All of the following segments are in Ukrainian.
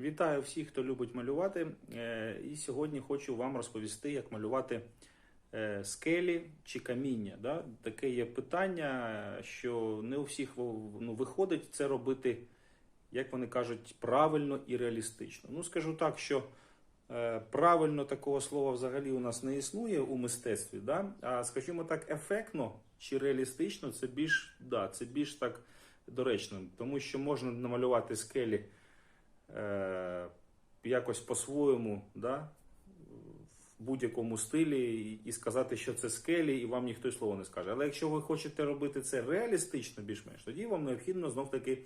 Вітаю всіх, хто любить малювати. Е, І сьогодні хочу вам розповісти, як малювати е, скелі чи каміння. Таке є питання, що не у всіх ну, виходить це робити, як вони кажуть, правильно і реалістично. Ну, скажу так, що е, правильно такого слова взагалі у нас не існує у мистецтві. А скажімо так, ефектно чи реалістично це більш, да, це більш так доречно, тому що можна намалювати скелі е, якось по-своєму, да, в будь-якому стилі, і- сказати, що це скелі, і вам ніхто й слова не скаже. Але якщо ви хочете робити це реалістично, більш-менш, тоді вам необхідно знов-таки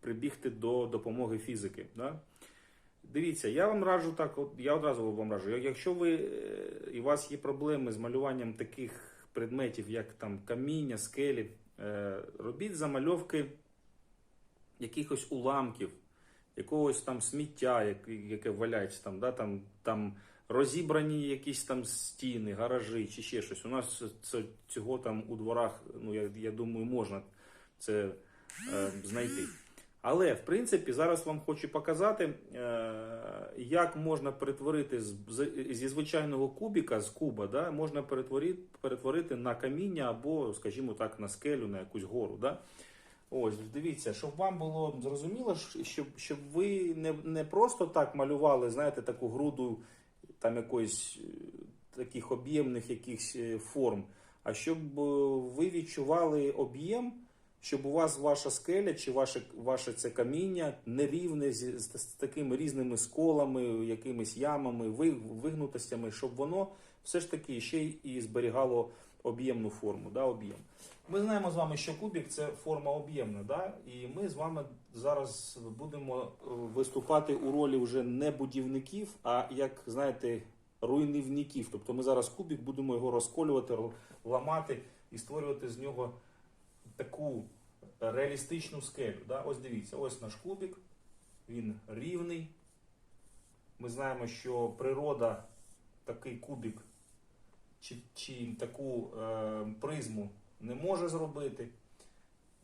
прибігти до допомоги фізики. Да? Дивіться, я вам раджу так, я одразу вам раджу. Якщо ви е, і у вас є проблеми з малюванням таких предметів, як там каміння, скелі, е, робіть замальовки якихось уламків, якогось там сміття, яке валяється там, да, там, там розібрані якісь там стіни, гаражі чи ще щось. У нас це, цього там у дворах, ну я, я думаю, можна це е, знайти. Але в принципі зараз вам хочу показати, е, як можна перетворити зі звичайного кубіка, з куба, да, можна перетворити, перетворити на каміння або, скажімо так, на скелю, на якусь гору. Да. Ось, дивіться, щоб вам було зрозуміло, щоб, щоб ви не, не просто так малювали, знаєте, таку груду там якоїсь е, таких об'ємних якихось е, форм, а щоб е, ви відчували об'єм, щоб у вас ваша скеля чи ваше, ваше це каміння нерівне з, з, з такими різними сколами, якимись ямами, ви- вигнутостями, щоб воно все ж таки ще й і зберігало об'ємну форму. Да, об'єм. Ми знаємо з вами, що кубік це форма об'ємна, да? і ми з вами зараз будемо е, виступати у ролі вже не будівників, а як знаєте, руйнівників. Тобто ми зараз кубік будемо його розколювати, ламати і створювати з нього таку реалістичну скелю. Да? Ось дивіться, ось наш кубік, він рівний. Ми знаємо, що природа такий кубік чи, чи таку е, призму не може зробити.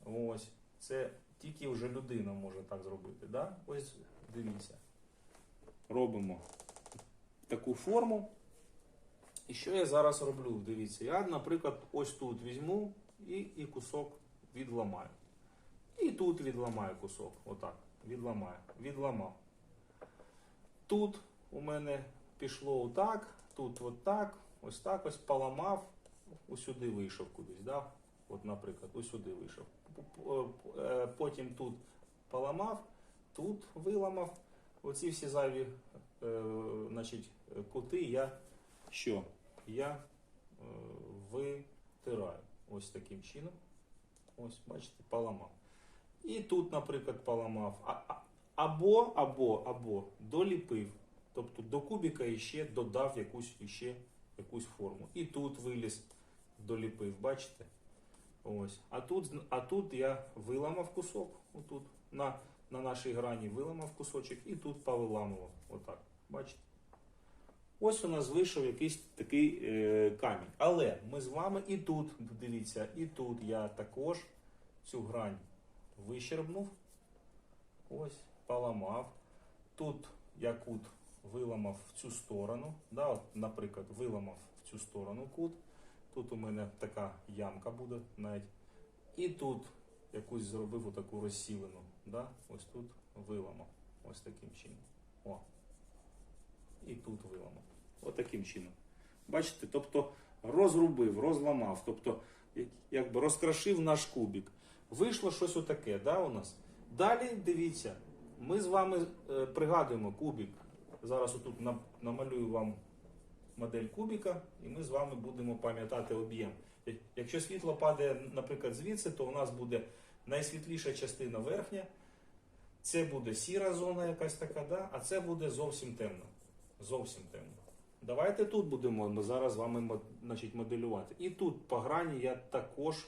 Ось. Це тільки вже людина може так зробити. Да? Ось дивіться. Робимо таку форму. І що я зараз роблю? Дивіться, я, наприклад, ось тут візьму і, і кусок відламаю. І тут відламаю кусок. Отак. Відламаю. Відламав. Тут у мене пішло отак, тут отак, ось так ось поламав, усюди вийшов кудись. Да? От, наприклад, усюди вийшов. Е, Потім тут поламав, тут виламав. Оці всі зайві е, значить, е, кути я що? Я е, витираю ось таким чином. Ось, бачите, поламав. І тут, наприклад, поламав. А- або, або, або доліпив. Тобто до кубіка іще додав якусь, іще якусь форму. І тут виліз, доліпив, бачите? Ось. А тут, а тут я виламав кусок, отут, на, на нашій грані виламав кусочок і тут повиламував. Отак. Бачите? Ось у нас вийшов якийсь такий е, камінь. Але ми з вами і тут, дивіться, і тут я також цю грань вищербнув. Ось, поламав. Тут я кут виламав в цю сторону. Да, от, наприклад, виламав в цю сторону кут. Тут у мене така ямка буде навіть. І тут якусь зробив отаку розсілену. Да? Ось тут виламав. Ось таким чином. О. І тут виламав. Ось таким чином. Бачите? Тобто розрубив, розламав, тобто як- якби розкрашив наш кубик. Вийшло щось отаке, да, у нас. Далі дивіться, ми з вами е, пригадуємо кубик. Зараз отут намалюю вам модель кубіка, і ми з вами будемо пам'ятати об'єм. Якщо світло падає, наприклад, звідси, то у нас буде найсвітліша частина верхня. Це буде сіра зона якась така, да? а це буде зовсім темно. Зовсім темно. Давайте тут будемо ми зараз з вами значить, моделювати. І тут по грані я також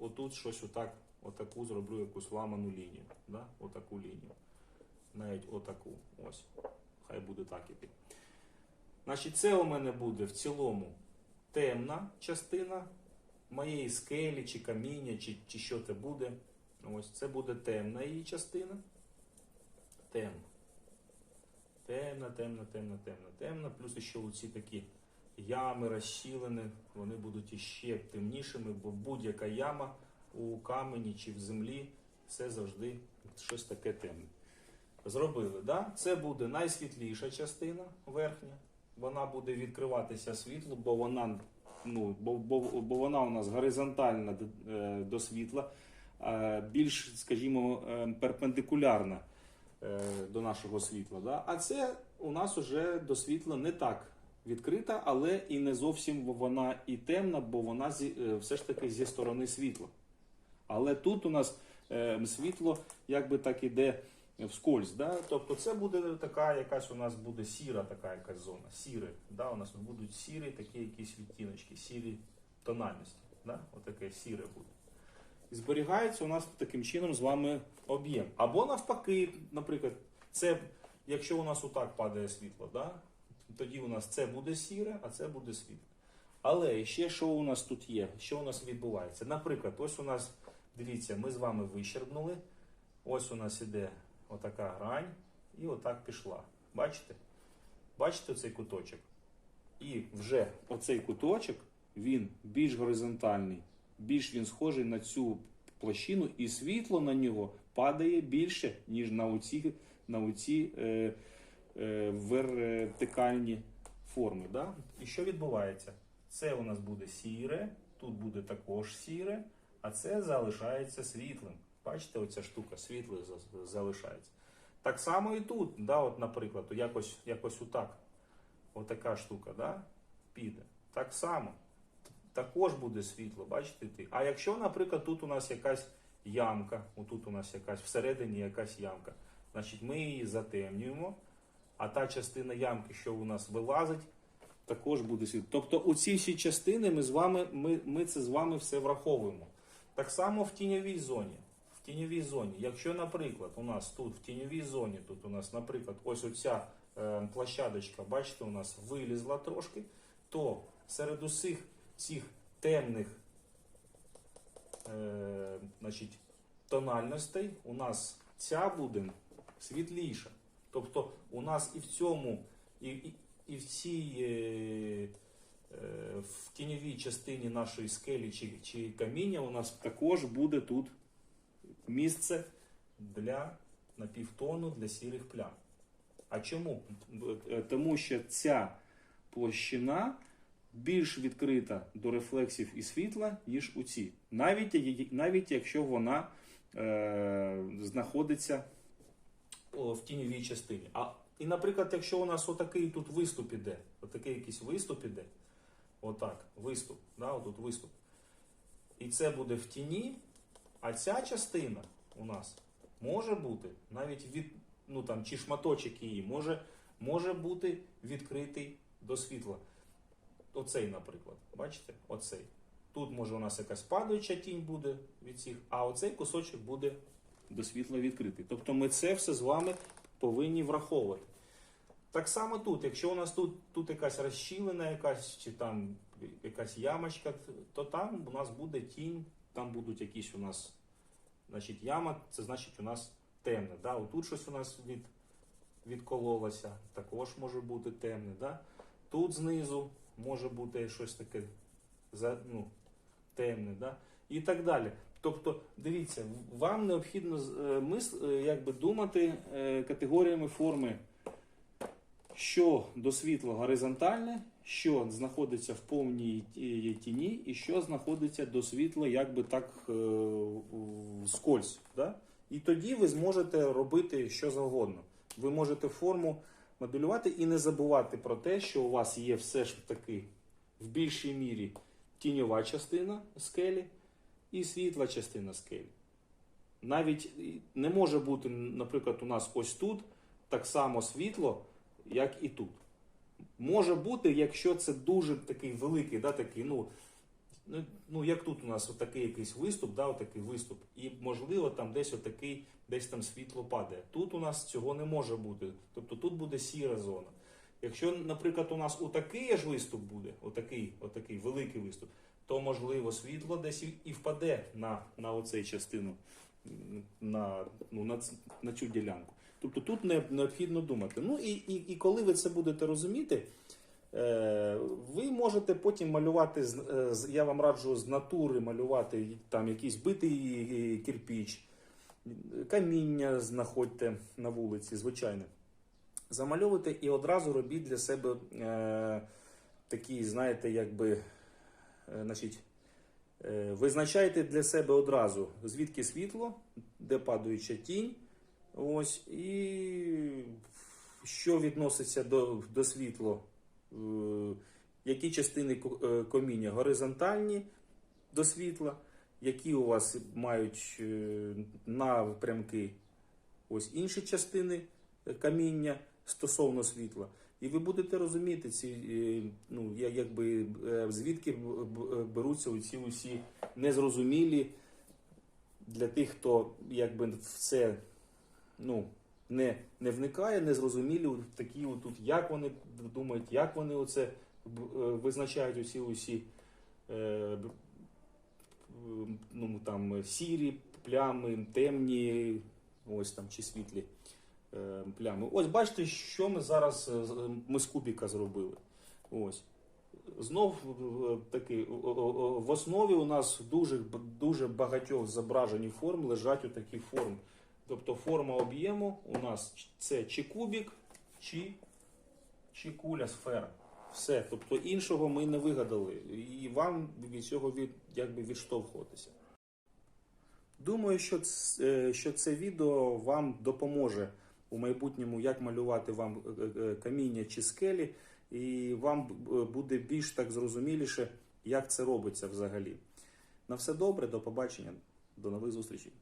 отут щось отак, отаку зроблю якусь ламану лінію. Да? Отаку лінію. Навіть отаку. Ось. Хай буде так іти. Значить, це у мене буде в цілому темна частина моєї скелі, чи каміння, чи, чи що це буде. Ось це буде темна її частина. Темна. темно, темно, темно, темно. Плюс ще оці такі ями, розщілини, вони будуть іще темнішими, бо будь-яка яма у камені чи в землі це завжди щось таке темне. Зробили, да? Це буде найсвітліша частина верхня. Вона буде відкриватися світлу, бо вона, ну, бо, бо, бо вона у нас горизонтальна до, е, світла, е, більш, скажімо, е, перпендикулярна до нашого світла. Да? А це у нас уже до світла не так відкрита, але і не зовсім вона і темна, бо вона все ж таки зі сторони світла. Але тут у нас світло якби так іде вскользь. Да? Тобто це буде така якась у нас буде сіра така якась зона. Сіре, да? У нас будуть сірі такі якісь відтіночки, сірі тональності. Да? Отаке сіре буде. І зберігається у нас таким чином з вами об'єм. Або навпаки, наприклад, це, якщо у нас отак падає світло, да? тоді у нас це буде сіре, а це буде світло. Але ще що у нас тут є? Що у нас відбувається? Наприклад, ось у нас, дивіться, ми з вами вищербнули. Ось у нас іде отака грань, і отак пішла. Бачите? Бачите цей куточок? І вже оцей куточок, він більш горизонтальний, більш він схожий на цю площину, і світло на нього падає більше, ніж на оці, на оці е, е, вертикальні форми. Да? І що відбувається? Це у нас буде сіре, тут буде також сіре, а це залишається світлим. Бачите, оця штука світле залишається. Так само і тут, да, от, наприклад, якось, якось отак. Отака штука, да, піде. Так само. Також буде світло, бачите ти. А якщо, наприклад, тут у нас якась ямка, отут у нас якась всередині якась ямка, значить ми її затемнюємо, а та частина ямки, що у нас вилазить, також буде світло. Тобто оці всі частини ми з вами, ми, ми це з вами все враховуємо. Так само в тіньовій зоні. Тіньовій зоні, якщо, наприклад, у нас тут в тіньовій зоні, тут у нас, наприклад, ось оця е, площадочка, бачите, у нас вилізла трошки, то серед усіх цих темних е, значить, тональностей у нас ця буде світліша. Тобто у нас і в цьому, і, і, і в цій е, е, в тіньовій частині нашої скелі чи, чи каміння у нас також буде тут місце для напівтону для сірих плям. А чому? Е, Тому що ця площина більш відкрита до рефлексів і світла, ніж у цій. Навіть, навіть якщо вона е, знаходиться в тіньовій частині. А, і, наприклад, якщо у нас отакий тут виступ іде, отакий якийсь виступ іде, отак, виступ, да, отут виступ. І це буде в тіні, а ця частина у нас може бути навіть від, ну там, чи шматочок її, може, може бути відкритий до світла. Оцей, наприклад, бачите? Оцей. Тут може у нас якась падаюча тінь буде від цих, а оцей кусочок буде до світла відкритий. Тобто ми це все з вами повинні враховувати. Так само тут, якщо у нас тут, тут якась розщілина, якась, чи там якась ямочка, то там у нас буде тінь, там будуть якісь у нас значить, яма, це значить у нас темне. Да? Отут щось у нас від, відкололося, також може бути темне. Да? Тут знизу може бути щось таке ну, темне. Да? І так далі. Тобто, дивіться, вам необхідно е, е, якби думати е, категоріями форми, що до світла горизонтальне, що знаходиться в повній ті- тіні, і що знаходиться до світла, якби так е, вскользь. Да? І тоді ви зможете робити що завгодно. Ви можете форму моделювати і не забувати про те, що у вас є все ж таки в більшій мірі тіньова частина скелі і світла частина скелі. Навіть не може бути, наприклад, у нас ось тут так само світло, як і тут. Може бути, якщо це дуже такий великий, да, такий, ну, ну, ну як тут у нас отакий якийсь виступ, да, отакий виступ, і можливо там десь отакий, десь там світло падає. Тут у нас цього не може бути. Тобто тут буде сіра зона. Якщо, наприклад, у нас отакий аж виступ буде, отакий, отакий великий виступ, то можливо світло десь і впаде на, на оцей частину, на, ну, на, на цю ділянку. Тобто тут не необхідно думати. Ну і, і, і коли ви це будете розуміти, е, ви можете потім малювати, е, я вам раджу з натури малювати там якийсь битий кирпіч, каміння знаходьте на вулиці, звичайне. Замальовуйте і одразу робіть для себе е, такий, знаєте, якби, е, значить, е, визначайте для себе одразу, звідки світло, де падаюча тінь. Ось, і що відноситься до, до світла, е, які частини е, коміння горизонтальні до світла, які у вас мають е, напрямки? Ось інші частини каміння стосовно світла. І ви будете розуміти ці, ну, якби, звідки беруться ці усі незрозумілі для тих, хто якби в це ну, не, не вникає, не зрозумілі такі от тут, як вони думають, як вони оце е, визначають усі усі е, е, ну, там, сірі плями, темні, ось там чи світлі е, плями. Ось бачите, що ми зараз е, з- ми з кубіка зробили. Ось. Знов е, таки в основі у нас дуже, дуже багатьох зображень форм лежать у такі форми. Тобто форма об'єму у нас це чи кубік, чи, чи куля сфера. Все. Тобто іншого ми не вигадали. І вам від цього від, якби відштовхуватися. Думаю, що, ц- е, що це відео вам допоможе у майбутньому, як малювати вам е, е, каміння чи скелі, і вам буде більш так зрозуміліше, як це робиться взагалі. На все добре, до побачення, до нових зустрічей.